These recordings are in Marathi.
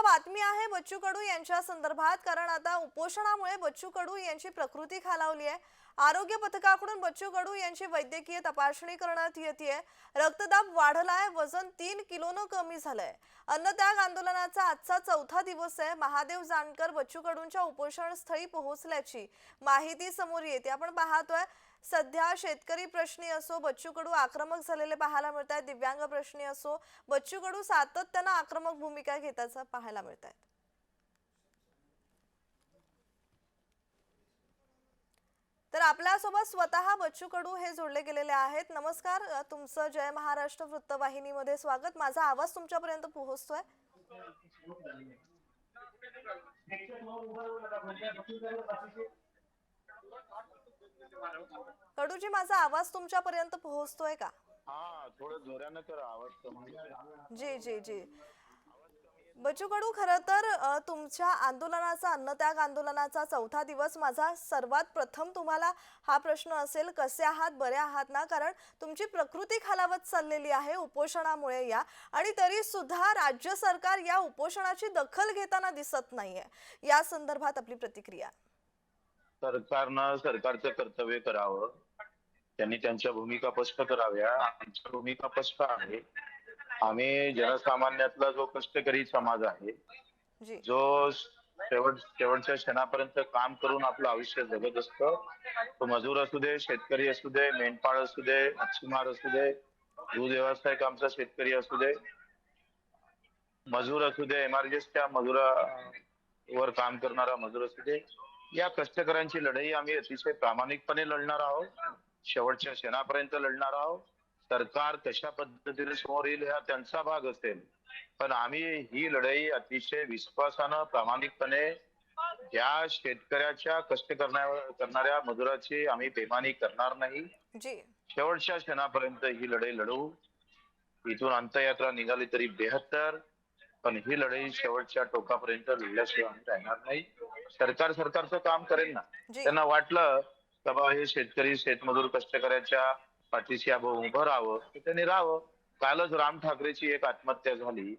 आता बातमी आहे बच्चू कडू यांच्या संदर्भात कारण आता उपोषणामुळे बच्चू कडू यांची प्रकृती खालावली आहे. आरोग्य पथकाकडून बच्चू कडू यांची वैद्यकीय तपासणी करण्यात येते रक्तदाब वाढलाय वजन तीन किलोनं कमी झालंय. अन्नत्याग आंदोलनाचा आजचा चौथा दिवस आहे. महादेव जानकर बच्चू कडूंच्या उपोषण स्थळी पोहोचल्याची माहिती समोर येते. आपण पाहतोय सध्या शेतकरी प्रश्नी असो बच्चू कडू आक्रमक झालेले पाहायला मिळत आहेत दिव्यांग प्रश्नी असो बच्चू कडू सातत्यानं आक्रमक भूमिका घेताचा पाहायला मिळत आहेत तर आपल्यासोबत स्वतः बच्चू कडू हे जोडले गेलेले आहेत. नमस्कार तुमचं जय महाराष्ट्र वृत्तवाहिनीमध्ये स्वागत. माझा आवाज तुमच्यापर्यंत पोहोचतोय? कडूजी माझा आवाज तुमच्यापर्यंत पोहोचतोय का? हा थोडं जोरानं कर आवाज कमी जी जी जी. बच्चू कडू खरं तर तुमच्या आंदोलनाचा अन्नत्याग आंदोलनाचा चौथा दिवस माझा सर्वात प्रथम तुम्हाला हा प्रश्न असेल कसे आहात बरे आहात ना? कारण तुमची प्रकृती खालावत चाललेली आहे उपोषणामुळे या. आणि तरी सुद्धा राज्य सरकार या उपोषणाची दखल घेताना दिसत नाहीये. या संदर्भात आपली प्रतिक्रिया. सरकारनं सरकारचं कर्तव्य करावं. त्यांनी त्यांच्या भूमिका स्पष्ट कराव्या. आमच्या भूमिका स्पष्ट आहे. आम्ही जनसामान्यातला जो कष्टकरी समाज आहे जी. शेवट शेवटच्या क्षणापर्यंत काम करून आपलं आयुष्य जगत असतो तो मजूर असू दे शेतकरी असू दे मेंढपाळ असू दे मच्छीमार असू दे दूध व्यावसायिक आमचा शेतकरी असू दे मजूर असू दे एमआरजीएसच्या मजुरावर काम करणारा मजूर असू दे या कष्टकऱ्यांची लढाई आम्ही अतिशय प्रामाणिकपणे लढणार आहोत. शेवटच्या क्षणापर्यंत लढणार आहोत. सरकार कशा पद्धतीने समोर येईल हा त्यांचा भाग असेल. पण आम्ही ही लढाई अतिशय विश्वासानं प्रामाणिकपणे या शेतकऱ्याच्या कष्ट करणाऱ्या मजुराची आम्ही बेमानी करणार नाही. शेवटच्या क्षणापर्यंत ही लढाई लढवू इथून अंतयात्रा निघाली तरी बेहत्तर. पण ही लढाई शेवटच्या टोकापर्यंत लढल्याशिवाय आम्ही राहणार नाही. सरकार सरकारचं काम करेल ना. त्यांना वाटलं का बा हे शेतकरी शेतमजूर कष्टकऱ्याच्या पाठीशी उभं राहावं तर त्यांनी राहावं. कालच राम ठाकरेची एक आत्महत्या झाली.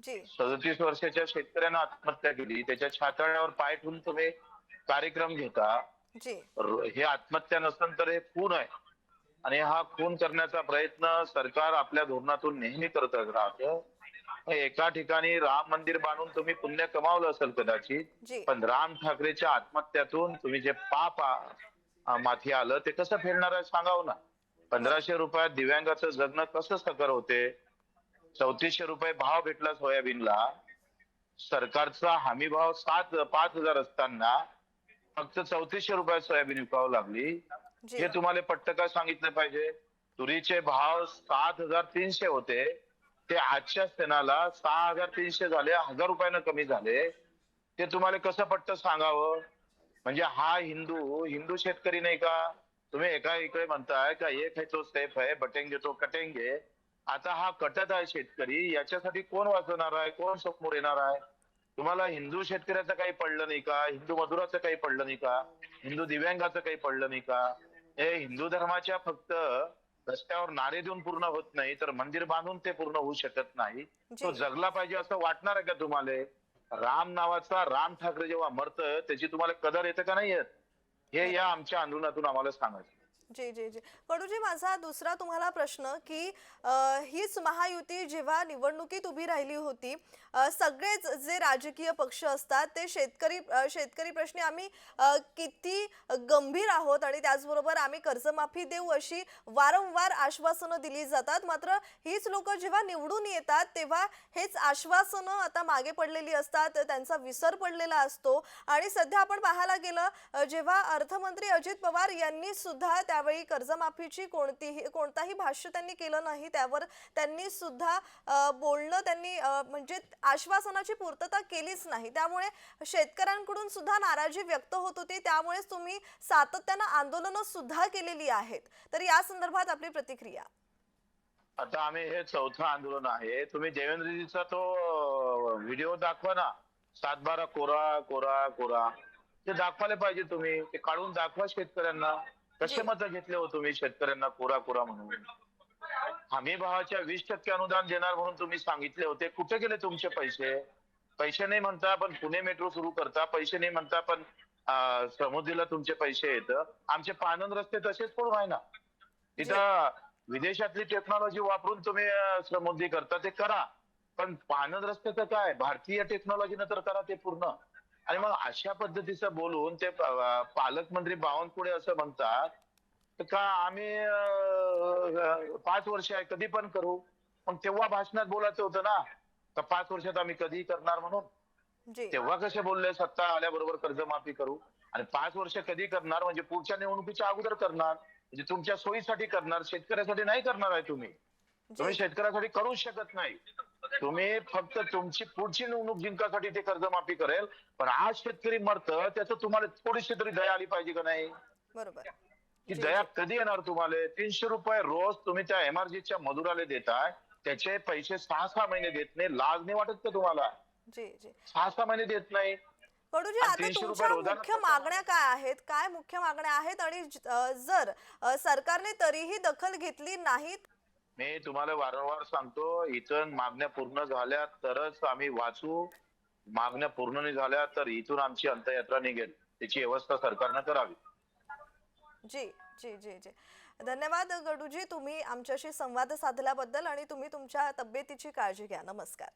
जी. सदतीस वर्षाच्या शेतकऱ्यानं आत्महत्या केली. त्याच्या छाताळ्यावर पाय ठेवून तुम्ही कार्यक्रम घेता. हे आत्महत्या नसून तर हे खून आहे. आणि हा खून करण्याचा प्रयत्न सरकार आपल्या धोरणातून नेहमी करत राहतं. एका ठिकाणी राम मंदिर बांधून तुम्ही पुण्य कमावलं असेल कदाचित पण राम ठाकरेच्या आत्महत्यातून तुम्ही जे पाप माथी आलं ते कसं फेडणार आहे सांगावं ना? पंधराशे रुपयात दिव्यांगाचं जगणं कसं सकर होते? चौतीसशे रुपये भाव भेटला सोयाबीनला. सरकारचा हमी भाव सात पाच हजार असताना फक्त चौतीसशे रुपयात सोयाबीन विकावं लागली. हे तुम्हाला पट्ट काय सांगितलं पाहिजे? तुरीचे भाव सात हजार तीनशे होते. ते आजच्या क्षणाला सहा हजार तीनशे झाले हजार रुपयानं कमी झाले. ते तुम्हाला कसं पटत सांगावं? म्हणजे हा हिंदू हिंदू शेतकरी नाही का? तुम्ही एका इकडे म्हणताय का एक है तो सेफ आहे बटेंगे तो कटेंगे आता हा कटत आहे शेतकरी याच्यासाठी कोण वाचवणार आहे? कोण समोर येणार आहे? तुम्हाला हिंदू शेतकऱ्याचं काही पडलं नाही का? हिंदू मजुराचं काही पडलं नाही का? हिंदू दिव्यांगाचं काही पडलं नाही का? हे हिंदू धर्माच्या फक्त रस्त्यावर नारे देऊन पूर्ण होत नाही तर मंदिर बांधून ते पूर्ण होऊ शकत नाही. तो जगला पाहिजे असं वाटणार आहे का तुम्हाला? राम नावाचा राम ठाकरे जेव्हा मरत त्याची तुम्हाला कदर येतं का नाही येत? हे या आमच्या आंदोलनातून आम्हाला सांगायचं जी जी जी. कडूजी माझा दुसरा तुम्हाला प्रश्न की अ, हीच महायुती जेव्हा निवडणुकीत उभी राहिली होती अ, सगळेच जे राजकीय पक्ष असतात ते शेतकरी अ, शेतकरी प्रश्नी आम्ही अ, किती गंभीर आहोत आणि त्याचबरोबर आम्ही कर्जमाफी देऊ अशी वारंवार आश्वासनं दिली जातात. मात्र हीच लोक जेव्हा निवडून येतात तेव्हा हेच आश्वासनं आता मागे पडलेली असतात त्यांचा विसर पडलेला असतो. आणि सध्या आपण पाहायला गेलं अ, जेव्हा अर्थमंत्री अजित पवार यांनी सुद्धा त्यावेळी कर्जमाफीची कोणतीही कोणताही भाष्य त्यांनी केलं नाही त्यावर त्यांनी सुद्धा बोलणं त्यांनी म्हणजे आश्वासनाची पूर्तता केलीच नाही. त्यामुळे शेतकऱ्यांकडून सुद्धा नाराजी व्यक्त होत होती. त्यामुळेच तुम्ही सातत्यानं आंदोलनं सुद्धा केलेली आहेत. तर या संदर्भात आपली प्रतिक्रिया. आता आम्ही हे चौथं आंदोलन आहे. तुम्ही देवेंद्रजीचा तो व्हिडिओ दाखवा ना. सातबारा कोरा कोरा कोरा. ते दाखवायला पाहिजे तुम्ही. ते काढून दाखवा शेतकऱ्यांना. कसे. मत घेतले हो तुम्ही शेतकऱ्यांना कोरा कोरा म्हणून? हमी भावाच्या वीस टक्के अनुदान देणार म्हणून तुम्ही सांगितले होते. कुठे गेले तुमचे पैसे? पैसे नाही म्हणता पण पुणे मेट्रो सुरू करता. पैसे नाही म्हणता पण समुद्रीला तुमचे पैसे येत. आमचे पानंद रस्ते तसेच पडून आहे ना? तिथं विदेशातली टेक्नॉलॉजी वापरून तुम्ही समुद्री करता ते करा. पण पानंद रस्त्याचं काय? भारतीय टेक्नॉलॉजीनं तर करा ते पूर्ण. आणि मग अशा पद्धतीचं बोलून ते पालकमंत्री बावनकुळे असं म्हणतात तर का आम्ही पाच वर्ष आहे कधी पण करू. मग तेव्हा भाषणात बोलायचं होतं ना. का पाच वर्षात आम्ही कधी करणार म्हणून. तेव्हा कसे बोलले सत्ता आल्याबरोबर कर्जमाफी करू. आणि पाच वर्ष कधी करणार म्हणजे पुढच्या निवडणुकीच्या अगोदर करणार. म्हणजे तुमच्या सोयीसाठी करणार शेतकऱ्यासाठी नाही करणार आहे तुम्ही. तुम्ही शेतकऱ्यासाठी करूच शकत नाही. तुम्ही फक्त तुमची पुढची निवडणूक जिंकासाठी ते कर्जमाफी करेल पण आज शेतकरी मरतं त्याचं तुम्हाला थोडीशी तरी दया आली पाहिजे का नाही? बरोबर. की जी, दया कधी येणार तुम्हाला? तीनशे रुपये रोज तुम्ही त्या एमआरजीच्या मजुराला देताय त्याचे पैसे सहा सहा महिने देत नाही लाज नाही वाटत का तुम्हाला? जी जी. सहा सहा महिने देत नाही. कडूजी आता 300 रुपये तुमच्या मुख्य? मागण्या काय आहेत? काय मुख्य मागण्या आहेत? आणि जर सरकारने तरीही दखल घेतली नाहीत मी तुम्हाला वारंवार सांगतो इथून मागण्या पूर्ण झाल्या तरच आम्ही वाचू. मागण्या पूर्ण नाही झाल्या तर इथून आमची अंतयात्रा निघेल. त्याची व्यवस्था सरकारनं करावी. जी जी जी जी. धन्यवाद गडूजी. तुम्ही आमच्याशी संवाद साधल्याबद्दल आणि तुम्ही तुमच्या तब्येतीची काळजी घ्या. नमस्कार.